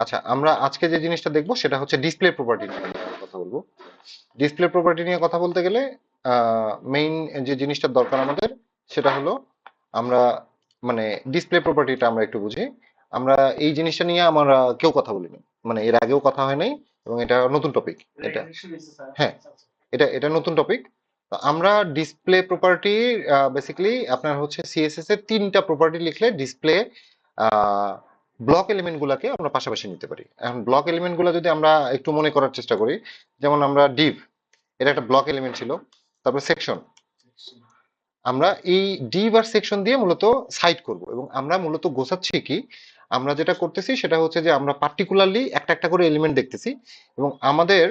আচ্ছা আমরা আজকে যে জিনিসটা দেখব সেটা হচ্ছে ডিসপ্লে প্রপার্টি নিয়ে কথা বলব। ডিসপ্লে প্রপার্টি নিয়ে কথা বলতে গেলে মেইন যে জিনিসটার দরকার আমাদের সেটা হলো আমরা মানে ডিসপ্লে প্রপার্টিটা আমরা একটু বুঝি। আমরা এই জিনিসটা নিয়ে আমরা কেউ কথা বলিনি। মানে এর আগেও কথা হয় নাই এবং এটা নতুন টপিক এটা হ্যাঁ। এটা এটা নতুন টপিক আমরা ডিসপ্লে প্রপার্টি বেসিক্যালি আপনার হচ্ছে সিএসএস এর তিনটা প্রপার্টি লিখলে ডিসপ্লে ব্লক এলিমেন্টগুলোকে আমরা পাশাপাশি নিতে পারি। এখন ব্লক এলিমেন্টগুলো যদি আমরা একটু মনে করার চেষ্টা করি, যেমন আমরা ডিভ এটা একটা ব্লক এলিমেন্ট ছিল, তারপরে সেকশন আমরা এই ডিভ আর সেকশন দিয়ে মূলত সাইড করব এবং আমরা মূলত গোছাচ্ছি কি, আমরা যেটা করতেছি সেটা হচ্ছে যে আমরা পার্টিকুলারলি একটা একটা করে এলিমেন্ট দেখতেছি এবং আমাদের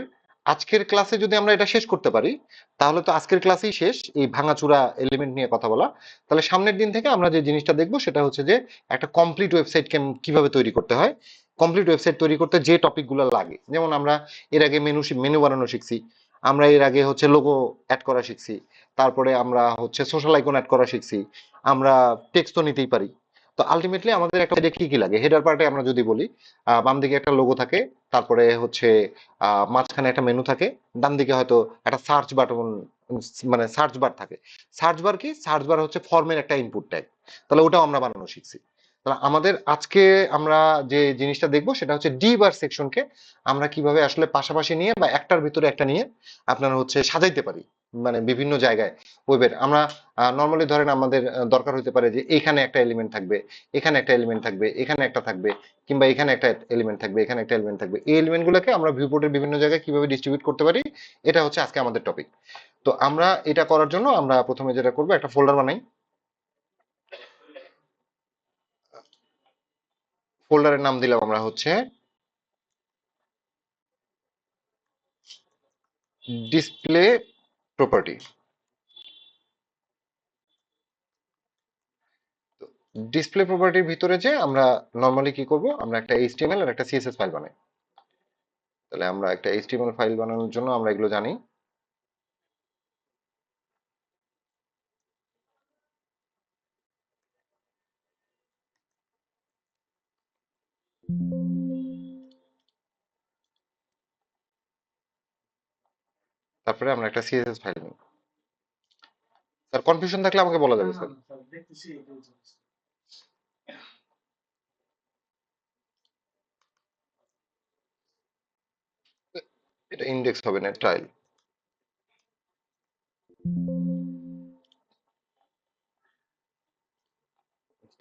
আজকের ক্লাসে যদি আমরা এটা শেষ করতে পারি, তাহলে তো আজকের ক্লাসেই শেষ, এই ভাঙাচুরা এলিমেন্ট নিয়ে কথা বলা। তাহলে সামনের দিন থেকে আমরা যে জিনিসটা দেখব সেটা হচ্ছে যে একটা কমপ্লিট ওয়েবসাইট কীভাবে তৈরি করতে হয়। কমপ্লিট ওয়েবসাইট তৈরি করতে যে টপিকগুলো লাগে। যেমন আমরা এর আগে মেনু মেনু বানানো শিখছি, আমরা এর আগে হচ্ছে লোগো অ্যাড করা শিখছি, তারপরে আমরা হচ্ছে সোশ্যাল আইকন অ্যাড করা শিখছি, আমরা টেক্সট তো নিতেই পারি। তো আলটিমেটলি আমাদের একটা কি কি লাগে। হেডার পার্টে আমরা যদি বলি বাম দিকে একটা লোগো থাকে, তারপরে হচ্ছে মাঝখানে একটা মেনু থাকে ডান দিকে হয়তো একটা সার্চ বাটন মানে সার্চ বার থাকে। সার্চ বার কি? সার্চ বার হচ্ছে ফর্মের একটা ইনপুট টাইপ তাহলে ওটাও আমরা বানানো শিখছি। তাহলে আমাদের আজকে আমরা যে জিনিসটা দেখব সেটা হচ্ছে ডি বার সেকশনকে আমরা কীভাবে আসলে পাশাপাশি নিয়ে বা একটার ভিতরে একটা নিয়ে আপনার হচ্ছে সাজাইতে পারি মানে বিভিন্ন জায়গায় ওয়েবের আমরা নর্মালি ধরেন আমাদের দরকার হতে পারে যে এখানে একটা এলিমেন্ট থাকবে, এখানে একটা এলিমেন্ট থাকবে, এখানে একটা থাকবে, কিংবা এখানে একটা এলিমেন্ট থাকবে, এখানে একটা এলিমেন্ট থাকবে। এই এলিমেন্ট গুলোকে আমরা ভিউপোর্টের বিভিন্ন জায়গায় কীভাবে ডিস্ট্রিবিউট করতে পারি, এটা হচ্ছে আজকে আমাদের টপিক তো আমরা এটা করার জন্য আমরা প্রথমে যেটা করব, একটা ফোল্ডার বানাই। ফোল্ডারের নাম দিলাম আমরা হচ্ছে ডিসপ্লে প্রপার্টি। ডিসপ্লে প্রপার্টির ভিতরে যে আমরা নর্মালি কি করব? আমরা একটা এইচটিএমএল আর একটা সিএসএস ফাইল বানাই। তাহলে আমরা একটা এইচটিএমএল ফাইল বানানোর জন্য আমরা এগুলো জানি। তারপরে আমরা একটা সিএসএস ফাইল নিই। স্যার কনফিউশন থাকলে আমাকে বলা যাবে স্যার এটা ইন্ডেক্স হবে না টাইল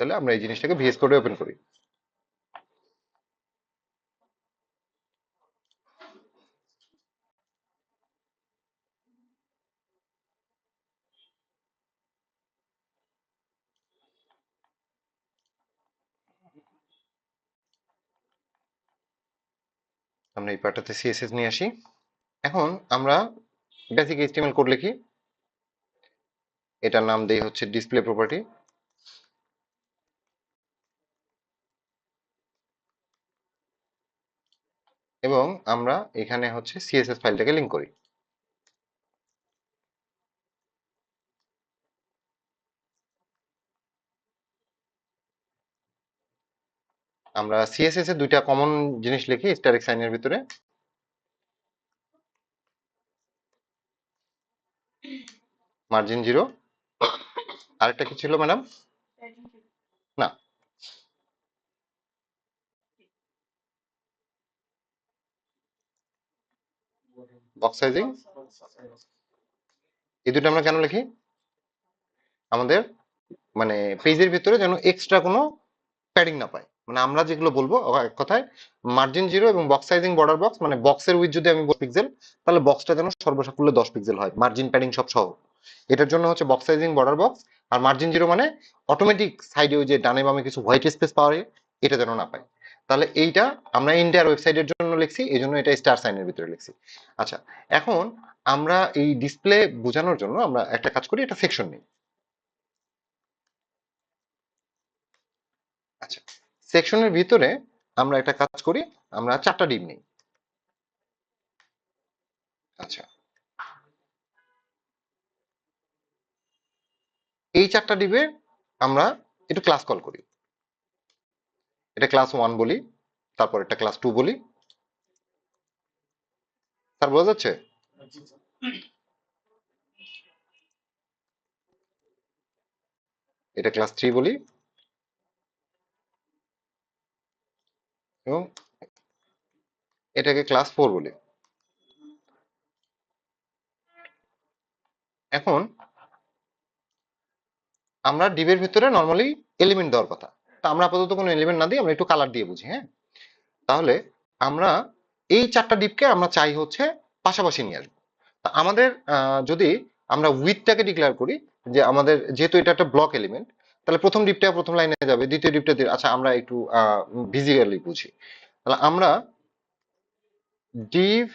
তাহলে আমরা এই জিনিসটাকে ভিএস কোডে ওপেন করি। আমরা এই পার্টটাতে সিএসএস নিয়ে আসি। এখন আমরা বেসিক এইচটিএমএল কোড লিখি। এটার নাম দেই হচ্ছে ডিসপ্লে প্রপার্টি এবং আমরা এখানে হচ্ছে সিএসএস ফাইলটাকে লিংক করি। আমরা সিএসএস এর দুইটা কমন জিনিস লিখি স্ট্যাটিক সাইনের ভিতরে। মার্জিন জিরো আরেকটা কি ছিল ম্যাডাম না। বক্স সাইজিং এই দুটো আমরা কেন লিখি? আমাদের মানে পেজের ভিতরে যেন এক্সট্রা কোনো প্যাডিং না পায়। মানে আমরা যেগুলো বলব এক কথায় মার্জিন জিরো এবং বক্স সাইজিং বর্ডার বক্স মানে বক্সের উইথ যদি আমি পিক্সেল তাহলে বক্সটা যেন সর্বসাকুল্যে দশ পিক্সেল হয় মার্জিন প্যাডিং সব সহ। এটার জন্য হচ্ছে বক্স সাইজিং বর্ডার বক্স আর মার্জিন জিরো মানে অটোমেটিক সাইডে ওই যে ডানে বামে কিছু হোয়াইট স্পেস পাওয়া যায়, এটা যেন না পায়। তাহলে এইটা আমরা ইন্ডিয়ার ওয়েবসাইটের জন্য লিখছি, এই জন্য এটা স্টার সাইনের ভিতরে লিখছি। আচ্ছা এখন আমরা এই ডিসপ্লে বোঝানোর জন্য আমরা একটা কাজ করি এটা সেকশন নিই। আচ্ছা সেকশনের ভিতরে আমরা একটা কাজ করি, আমরা চারটা ডিম নিই। আচ্ছা। এই চারটা ডিবে আমরা একটু ক্লাস কল করি। এটা ক্লাস ওয়ান বলি, তারপর একটা ক্লাস টু বলি। স্যার, বোঝা যাচ্ছে? এটা ক্লাস থ্রি বলি। এবং এটাকে ক্লাস ফোর বলি। এখন আমরা ডিবের ভিতরে নর্মালি এলিমেন্ট দেওয়ার কথা। তা আমরা আপাতত কোনো এলিমেন্ট না দিই আমরা একটু কালার দিয়ে বুঝি হ্যাঁ? তাহলে আমরা এই চারটা ডিপকে আমরা চাই হচ্ছে পাশাপাশি নিয়ে আসব। তা আমাদের যদি আমরা উইথটাকে ডিক্লেয়ার করি যে আমাদের যেহেতু এটা একটা ব্লক এলিমেন্ট তাহলে প্রথম ডিপটা প্রথম লাইনে যাবে, দ্বিতীয় ডিপটা আচ্ছা আমরা একটু ভিজিক্যালি বুঝি। তাহলে আমরা ডিভ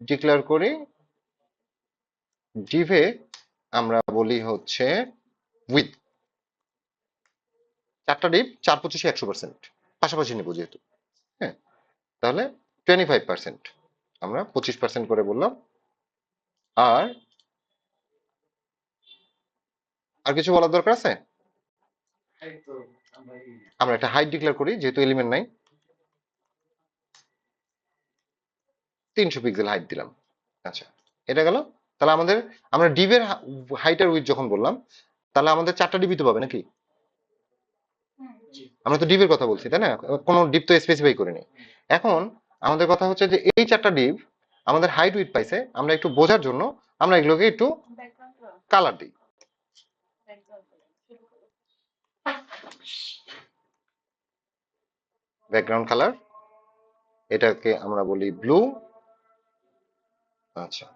ডিক্লেয়ার করি। ডিভে আমরা বলি হচ্ছে উইথ চারটা ডিপ চার পঁচিশে একশো পার্সেন্ট পাশাপাশি নেব যেহেতু হ্যাঁ? তাহলে টোয়েন্টি ফাইভ পার্সেন্ট আমরা পঁচিশ পার্সেন্ট করে বললাম। আর আর কিছু বলার দরকার আছে? আমরা একটা হাইট ডিক্লেয়ার করি যেহেতু এলিমেন্ট নাই। তিনশো পিক্সেল হাইট দিলাম। আচ্ছা এটা গেল। তাহলে আমাদের আমরা ডিভের হাইট আর উইথ যখন বললাম তাহলে আমাদের চারটা ডিবি তো পাবে নাকি? আমরা তো ডিপের কথা বলছি তাই না? কোনো ডিপ তো স্পেসিফাই করিনি। এখন আমাদের কথা হচ্ছে যে এই চারটা ডিপ আমাদের হাইট উইথ পাইছে আমরা একটু বোঝার জন্য আমরা এগুলোকে একটু কালার দিই। ব্যাকগ্রাউন্ড কালার এটাকে আমরা বলি ব্লু আচ্ছা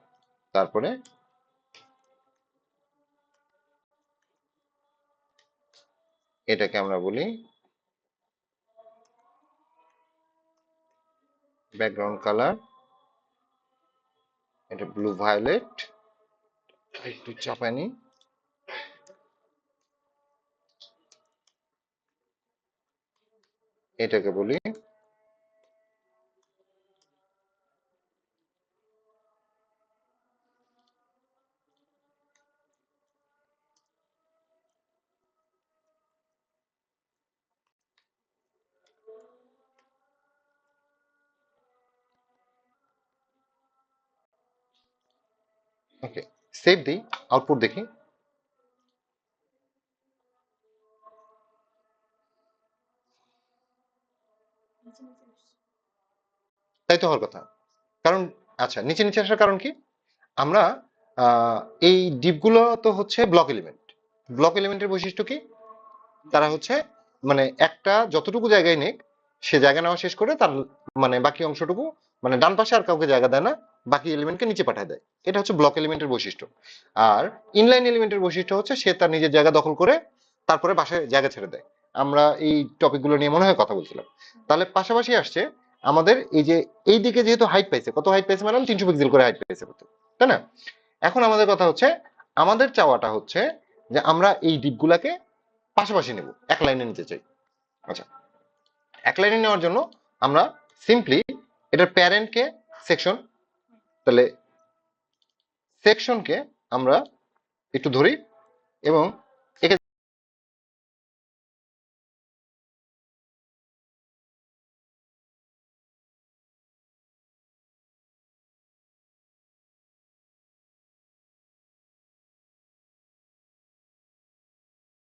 তারপরে? এটাকে আমরা বলি ব্যাকগ্রাউন্ড কালার এটা ব্লু ভায়োলেট একটু চাপানি এটাকে বলি ওকে সেভ দিই আউটপুট দেখি। তাই তো হওয়ার কথা। কারণ আচ্ছা নিচে নিচে আসার কারণ কি? আমরা এই ডিপগুলো তো হচ্ছে ব্লক এলিমেন্ট ব্লক এলিমেন্টের বৈশিষ্ট্য কি? তারা হচ্ছে মানে একটা যতটুকু জায়গায় নেক, সে জায়গা নেওয়া শেষ করে তার মানে বাকি অংশটুকু মানে ডান পাশে আর কাউকে জায়গা দেয় না, বাকি এলিমেন্টকে নিচে পাঠায় দেয়। এটা হচ্ছে ব্লক এলিমেন্টের বৈশিষ্ট্য। আর ইনলাইন এলিমেন্টের বৈশিষ্ট্য হচ্ছে সে তার নিজের জায়গা দখল করে তারপরে বাসায় জায়গা ছেড়ে দেয়। আমরা এই টপিকগুলো নিয়ে মনে হয় কথা বলছিলাম। তাহলে পাশাপাশি আসছে আমাদের এই যে, এই দিকে যেহেতু হাইট পাইছে, কত হাইট পাইছে মানে তিনশো পিক্সেল করে হাইট পাইছে তাই না? এখন আমাদের কথা হচ্ছে, আমাদের চাওয়াটা হচ্ছে যে আমরা এই ডিপগুলাকে পাশাপাশি নেব, এক লাইনে নিতে চাই। আচ্ছা এক লাইনে নেওয়ার জন্য আমরা সিম্পলি এটার প্যারেন্টকে সেকশন তাহলে সেকশনকে আমরা একটু ধরি এবং